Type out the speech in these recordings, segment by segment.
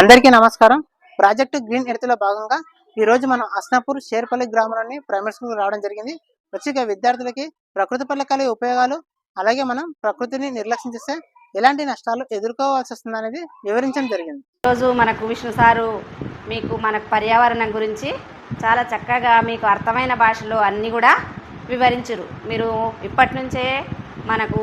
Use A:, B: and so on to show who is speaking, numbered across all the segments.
A: అందరికీ నమస్కారం. Project green ఎర్త్లో భాగంగా ఈరోజు మనం అస్నాపూర్ షేర్పల్లి గ్రామంలోని ప్రైమరీ స్కూల్ రావడం జరిగింది. వచ్చి విద్యార్థులకి ప్రకృతి పట్ల కలిగే ఉపయోగాలు అలాగే మనం ప్రకృతిని నిర్లక్ష్యం చేస్తే ఎలాంటి నష్టాలు ఎదుర్కోవాల్సి వస్తుంది అనేది వివరించడం జరిగింది.
B: ఈరోజు మనకు విష్ణు సారు మీకు మనకు పర్యావరణం గురించి చాలా చక్కగా మీకు అర్థమైన భాషలో అన్నీ కూడా వివరించరు. మీరు ఇప్పటి నుంచే మనకు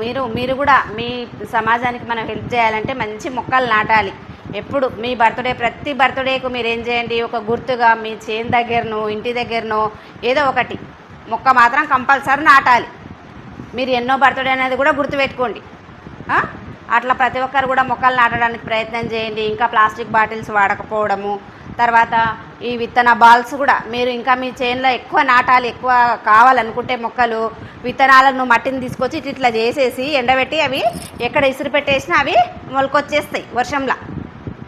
B: మీరు మీరు కూడా మీ సమాజానికి మనం హెల్ప్ చేయాలంటే మంచి మొక్కలు నాటాలి. ఎప్పుడు మీ బర్త్డే ప్రతి బర్త్డేకు మీరు ఏం చేయండి? ఒక గుర్తుగా మీ చేను దగ్గరనో ఇంటి దగ్గరనో ఏదో ఒకటి. మొక్క మాత్రం కంపల్సరీ నాటాలి. మీరు ఎన్నో బర్త్డే అనేది కూడా గుర్తుపెట్టుకోండి. అట్లా ప్రతి ఒక్కరు కూడా మొక్కలు నాటడానికి ప్రయత్నం చేయండి. ఇంకా ప్లాస్టిక్ బాటిల్స్ వాడకపోవడము. తర్వాత ఈ విత్తన బాల్స్ కూడా మీరు ఇంకా మీ చేనులో ఎక్కువ నాటాలి ఎక్కువ కావాలనుకుంటే మొక్కలు. విత్తనాలను మట్టిని తీసుకొచ్చి ఇట్లా ఇట్లా చేసేసి ఎండబెట్టి అవి ఎక్కడ ఇసురు పెట్టేసినా అవి మొలకొచ్చేస్తాయి వర్షంలో.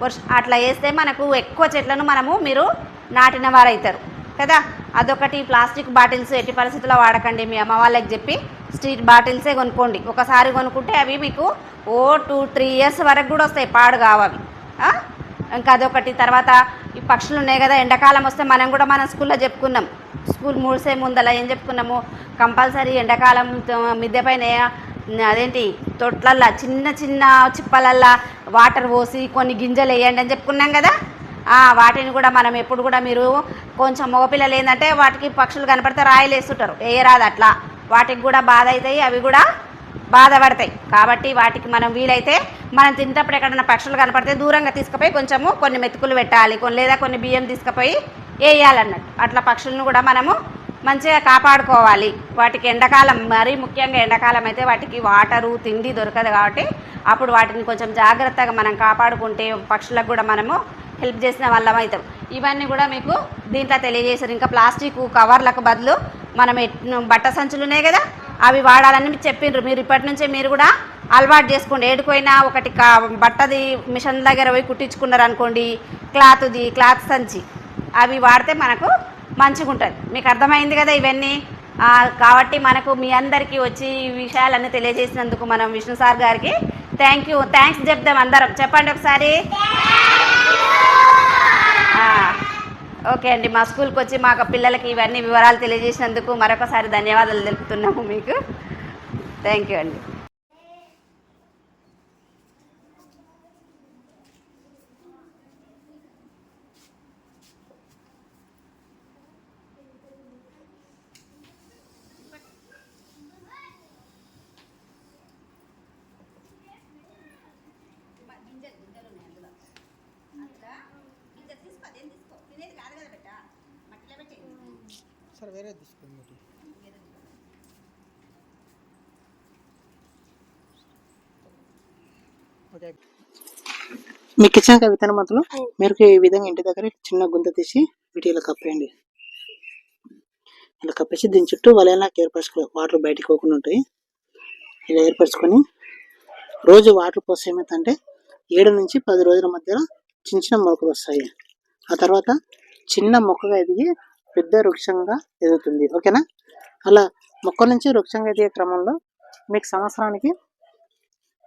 B: వర్ష అట్లా వేస్తే మనకు ఎక్కువ చెట్లను మనము మీరు నాటిన వారైతారు. కదా? అదొకటి ప్లాస్టిక్ బాటిల్స్ ఎట్టి పరిస్థితుల్లో వాడకండి మీ అమ్మ వాళ్ళకి చెప్పి స్టీల్ బాటిల్సే కొనుక్కోండి. ఒకసారి కొనుక్కుంటే అవి మీకు ఓ టూ త్రీ ఇయర్స్ వరకు కూడా వస్తాయి పాడు కావు ఇంకా అదొకటి. తర్వాత ఈ పక్షులు ఉన్నాయి కదా ఎండాకాలం వస్తే మనం కూడా మన స్కూల్లో చెప్పుకున్నాం. స్కూల్ మూసే ముందల ఏం చెప్పుకున్నాము కంపల్సరీ ఎండాకాలం మిద్దె పైన అదేంటి? తొట్లల్లా చిన్న చిన్న చిప్పలల్లా వాటర్ పోసి కొన్ని గింజలు వేయండి అని చెప్పుకున్నాం కదా? ఆ, వాటిని కూడా మనం ఎప్పుడు కూడా మీరు కొంచెం మగపిల్లలు ఏంటంటే వాటికి పక్షులు కనపడితే రాయలు వేస్తుంటారు. వేయరాదు అట్లా. వాటికి కూడా బాధ అవుతాయి అవి కూడా బాధపడతాయి కాబట్టి వాటికి మనం వీలైతే మనం తింటప్పుడు ఎక్కడైనా పక్షులు కనపడితే దూరంగా తీసుకుపోయి కొంచెము కొన్ని మెతుకులు పెట్టాలి. కొన్ని లేదా కొన్ని బియ్యం తీసుకుపోయి వేయాలన్నట్టు. అట్లా పక్షులను కూడా మనము మంచిగా కాపాడుకోవాలి. వాటికి ఎండాకాలం మరీ ముఖ్యంగా ఎండాకాలం అయితే వాటికి వాటరు తిండి దొరకదు కాబట్టి అప్పుడు వాటిని కొంచెం జాగ్రత్తగా మనం కాపాడుకుంటే పక్షులకు కూడా మనము హెల్ప్ చేసిన వాళ్ళం అవుతాం. ఇవన్నీ కూడా మీకు దీంట్లో తెలియజేశారు. ఇంకా ప్లాస్టిక్ కవర్లకు బదులు మనం ఎట్- బట్ట సంచులు ఉన్నాయి కదా అవి వాడాలని చెప్పిండ్రు. మీరు ఇప్పటి నుంచే మీరు కూడా అలవాటు చేసుకోండి. ఏడుకోయినా ఒకటి కా బట్టది మిషన్ దగ్గర పోయి కుట్టించుకున్నారు అనుకోండి క్లాత్ది క్లాత్ సంచి. అవి వాడితే మనకు మంచిగా ఉంటుంది మీకు అర్థమైంది కదా ఇవన్నీ? కాబట్టి మనకు మీ అందరికీ వచ్చి ఈ విషయాలన్నీ తెలియజేసినందుకు మనం విష్ణు సార్ గారికి థ్యాంక్ యూ థ్యాంక్స్ చెప్దాం అందరం. చెప్పండి ఒకసారి. ఓకే అండి. మా స్కూల్కి వచ్చి మా పిల్లలకి ఇవన్నీ వివరాలు తెలియజేసినందుకు మరొకసారి ధన్యవాదాలు తెలుపుతున్నాము మీకు. థ్యాంక్ యూ అండి.
A: సరే వేరే తీసుకోండి ఓకే. మీ కిచెన్ కా విత్తన మొదలు మీరు ఈ విధంగా ఇంటి దగ్గర చిన్న గుంత తీసి వీటి ఇలా కప్పేయండి. ఇలా కప్పేసి దీని చుట్టూ వలయాలకు ఏర్పరచుకో వాటర్ బయటికి పోకుండా ఉంటాయి. ఇలా ఏర్పరచుకొని రోజు వాటర్ పోస్తే ఏమవుతుందంటే ఏడు నుంచి పది రోజుల మధ్యలో చిన్న చిన్న మొలకలు వస్తాయి. ఆ తర్వాత చిన్న మొక్కగా ఎదిగి పెద్ద వృక్షంగా ఎదుగుతుంది. ఓకేనా? అలా మొక్క నుంచి వృక్షంగా ఎదిగే క్రమంలో మీకు సంవత్సరానికి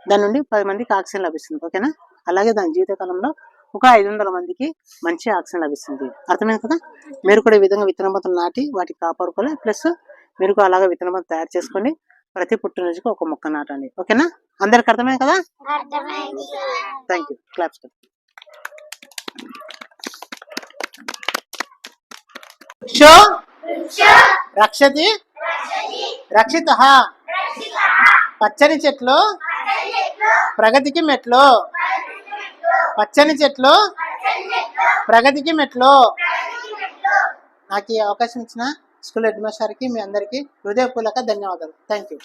A: దాని నుండి పది మందికి ఆక్సిజన్ లభిస్తుంది. ఓకేనా? అలాగే దాని జీవితకాలంలో ఒక ఐదు వందల మందికి మంచి ఆక్సిజన్ లభిస్తుంది. అర్థమైంది కదా? మీరు కూడా ఈ విధంగా విత్తన మొత్తం నాటి వాటికి కాపాడుకోవాలి. ప్లస్ మీరు కూడా అలాగే విత్తన మొత్తం తయారు చేసుకొని ప్రతి పుట్టినరోజుకి ఒక మొక్క నాటండి ఓకేనా? అందరికి అర్థమైంది కదా? థ్యాంక్ యూ క్లాప్స్ షో రక్షతి? రక్షిత? పచ్చని చెట్లు? ప్రగతికి మెట్లు? పచ్చని చెట్లు? ప్రగతికి మెట్లు? నాకు ఈ అవకాశం ఇచ్చిన స్కూల్ హెడ్ మాస్టర్కి మీ అందరికీ హృదయపూర్వక ధన్యవాదాలు. Thank you.